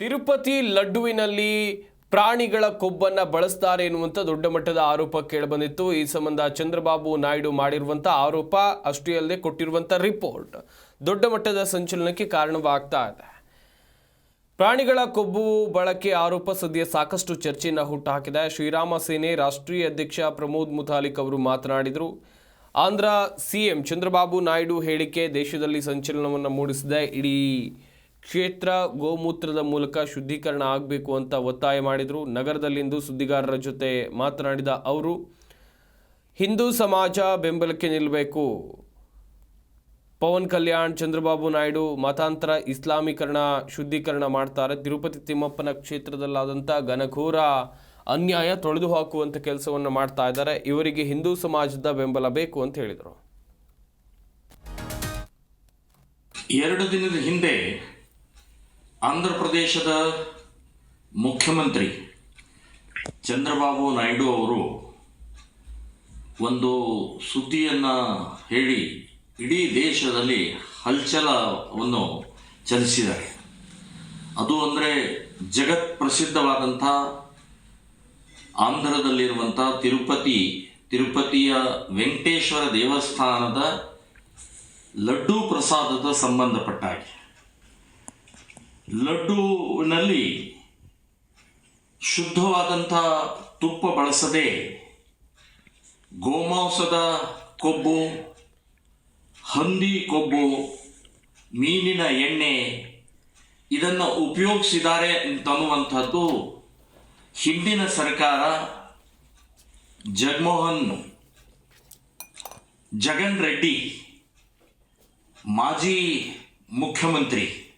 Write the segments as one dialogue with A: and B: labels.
A: ತಿರುಪತಿ ಲಡ್ಡುವಿನಲ್ಲಿ ಪ್ರಾಣಿಗಳ ಕೊಬ್ಬನ್ನು ಬಳಸ್ತಾರೆ ಎನ್ನುವಂಥ ದೊಡ್ಡ ಮಟ್ಟದ ಆರೋಪ ಕೇಳಿಬಂದಿತ್ತು. ಈ ಸಂಬಂಧ ಚಂದ್ರಬಾಬು ನಾಯ್ಡು ಮಾಡಿರುವಂಥ ಆರೋಪ ಅಷ್ಟೇ ಅಲ್ಲದೆ ಕೊಟ್ಟಿರುವಂಥ ರಿಪೋರ್ಟ್ ದೊಡ್ಡ ಮಟ್ಟದ ಸಂಚಲನಕ್ಕೆ ಕಾರಣವಾಗ್ತಾ ಇದೆ. ಪ್ರಾಣಿಗಳ ಕೊಬ್ಬು ಬಳಕೆ ಆರೋಪ ಸದ್ಯ ಸಾಕಷ್ಟು ಚರ್ಚೆಯನ್ನು ಹುಟ್ಟುಹಾಕಿದೆ. ಶ್ರೀರಾಮ ಸೇನೆ ರಾಷ್ಟ್ರೀಯ ಅಧ್ಯಕ್ಷ ಪ್ರಮೋದ್ ಮುತಾಲಿಕ್ ಅವರು ಮಾತನಾಡಿದರು. ಆಂಧ್ರ ಸಿಎಂ ಚಂದ್ರಬಾಬು ನಾಯ್ಡು ಹೇಳಿಕೆ ದೇಶದಲ್ಲಿ ಸಂಚಲನವನ್ನು ಮೂಡಿಸಿದೆ. ಇಡೀ ಕ್ಷೇತ್ರ ಗೋಮೂತ್ರದ ಮೂಲಕ ಶುದ್ಧೀಕರಣ ಆಗಬೇಕು ಅಂತ ಒತ್ತಾಯ ಮಾಡಿದರು. ನಗರದಲ್ಲಿಂದು ಸುದ್ದಿಗಾರರ ಜೊತೆ ಮಾತನಾಡಿದ ಅವರು, ಹಿಂದೂ ಸಮಾಜ ಬೆಂಬಲಕ್ಕೆ ನಿಲ್ಲಬೇಕು. ಪವನ್ ಕಲ್ಯಾಣ್, ಚಂದ್ರಬಾಬು ನಾಯ್ಡು ಮತಾಂತರ, ಇಸ್ಲಾಮೀಕರಣ ಶುದ್ಧೀಕರಣ ಮಾಡ್ತಾರೆ. ತಿರುಪತಿ ತಿಮ್ಮಪ್ಪನ ಕ್ಷೇತ್ರದಲ್ಲಾದಂಥ ಘನಘೋರ ಅನ್ಯಾಯ ತೊಳೆದು ಹಾಕುವಂಥ ಕೆಲಸವನ್ನು ಮಾಡ್ತಾ ಇದ್ದಾರೆ. ಇವರಿಗೆ ಹಿಂದೂ ಸಮಾಜದ ಬೆಂಬಲ ಬೇಕು ಅಂತ ಹೇಳಿದರು.
B: ಎರಡು ದಿನದ ಹಿಂದೆ ಆಂಧ್ರ ಪ್ರದೇಶದ ಮುಖ್ಯಮಂತ್ರಿ ಚಂದ್ರಬಾಬು ನಾಯ್ಡು ಅವರು ಒಂದು ಸುದ್ದಿಯನ್ನು ಹೇಳಿ ಇಡೀ ದೇಶದಲ್ಲಿ ಹಲ್ಚಲವನ್ನು ಚಲಿಸಿದ್ದಾರೆ. ಅದು ಅಂದರೆ ಜಗತ್ ಪ್ರಸಿದ್ಧವಾದಂಥ ಆಂಧ್ರದಲ್ಲಿರುವಂಥ ತಿರುಪತಿ, ತಿರುಪತಿಯ ವೆಂಕಟೇಶ್ವರ ದೇವಸ್ಥಾನದ ಲಡ್ಡು ಪ್ರಸಾದದ ಸಂಬಂಧಪಟ್ಟ ಹಾಗೆ. ಲಡ್ಡುವಿನಲ್ಲಿ ಶುದ್ಧವಾದಂಥ ತುಪ್ಪ ಬಳಸದೆ ಗೋಮಾಂಸದ ಕೊಬ್ಬು, ಹಂದಿ ಕೊಬ್ಬು, ಮೀನಿನ ಎಣ್ಣೆ ಇದನ್ನು ಉಪಯೋಗಿಸಿದ್ದಾರೆ ಅಂತನ್ನುವಂಥದ್ದು ಹಿಂದಿನ ಸರ್ಕಾರ ಜಗಮೋಹನ್ ಜಗನ್ ರೆಡ್ಡಿ ಮಾಜಿ ಮುಖ್ಯಮಂತ್ರಿ.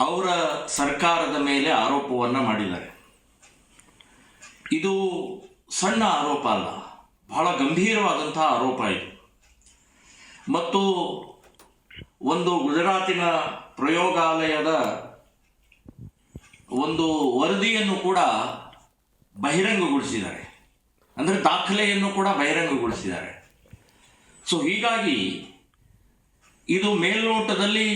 B: ಅವರ ಸರ್ಕಾರದ ಮೇಲೆ ಆರೋಪವನ್ನು ಮಾಡಿದ್ದಾರೆ. ಇದು ಸಣ್ಣ ಆರೋಪ ಅಲ್ಲ, ಬಹಳ ಗಂಭೀರವಾದಂತಹ ಆರೋಪ ಇದು. ಮತ್ತು ಒಂದು ಗುಜರಾತಿನ ಪ್ರಯೋಗಾಲಯದ ಒಂದು ವರದಿಯನ್ನು ಕೂಡ ಬಹಿರಂಗಗೊಳಿಸಿದ್ದಾರೆ. ಅಂದರೆ ದಾಖಲೆಯನ್ನು ಕೂಡ ಬಹಿರಂಗಗೊಳಿಸಿದ್ದಾರೆ. ಸೊ ಹೀಗಾಗಿ ಇದು ಮೇಲ್ನೋಟದಲ್ಲಿ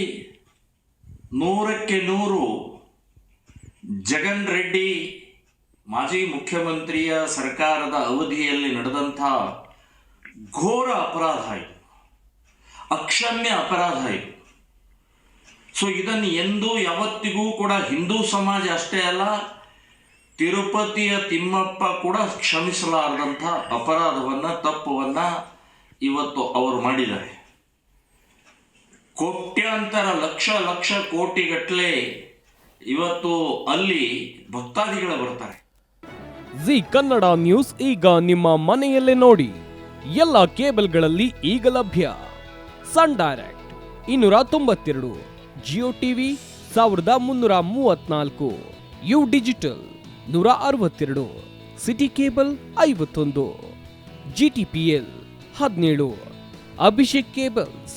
B: ನೂರಕ್ಕೆ ನೂರು ಜಗನ್ ರೆಡ್ಡಿ ಮಾಜಿ ಮುಖ್ಯಮಂತ್ರಿಯ ಸರ್ಕಾರದ ಅವಧಿಯಲ್ಲಿ ನಡೆದಂಥ ಘೋರ ಅಪರಾಧ ಇದು. ಅಕ್ಷಮ್ಯ ಅಪರಾಧ ಇದು. ಸೊ ಇದನ್ನು ಎಂದೂ ಯಾವತ್ತಿಗೂ ಕೂಡ ಹಿಂದೂ ಸಮಾಜ ಅಷ್ಟೇ ಅಲ್ಲ, ತಿರುಪತಿಯ ತಿಮ್ಮಪ್ಪ ಕೂಡ ಕ್ಷಮಿಸಲಾರದಂಥ ಅಪರಾಧವನ್ನು, ತಪ್ಪವನ್ನು ಇವತ್ತು ಅವರು ಮಾಡಿದ್ದಾರೆ. ಕೋಟ್ಯಾಂತರ ಲಕ್ಷ ಲಕ್ಷ ಕೋಟಿಗಟ್ಟಲೆ ಇವತ್ತು ಅಲ್ಲಿ ಭಕ್ತಾದಿಗಳು ಬರ್ತಾರೆ.
A: ಜಿ ಕನ್ನಡ ನ್ಯೂಸ್ ಈಗ ನಿಮ್ಮ ಮನೆಯಲ್ಲೇ ನೋಡಿ. ಎಲ್ಲ ಕೇಬಲ್ಗಳಲ್ಲಿ ಈಗ ಲಭ್ಯ. ಸನ್ ಡೈರೆಕ್ಟ್ ಇನ್ನೂರ ತೊಂಬತ್ತೆರಡು, ಜಿಯೋ ಟಿವಿ ಸಾವಿರದ ಮುನ್ನೂರ ಮೂವತ್ನಾಲ್ಕು ಯು ಡಿಜಿಟಲ್ ನೂರ ಅರವತ್ತೆರಡು, ಸಿಟಿ ಕೇಬಲ್ ಐವತ್ತೊಂದು, ಜಿ ಟಿ ಪಿ ಎಲ್ ಹದಿನೇಳು, ಅಭಿಷೇಕ್ ಕೇಬಲ್ಸ್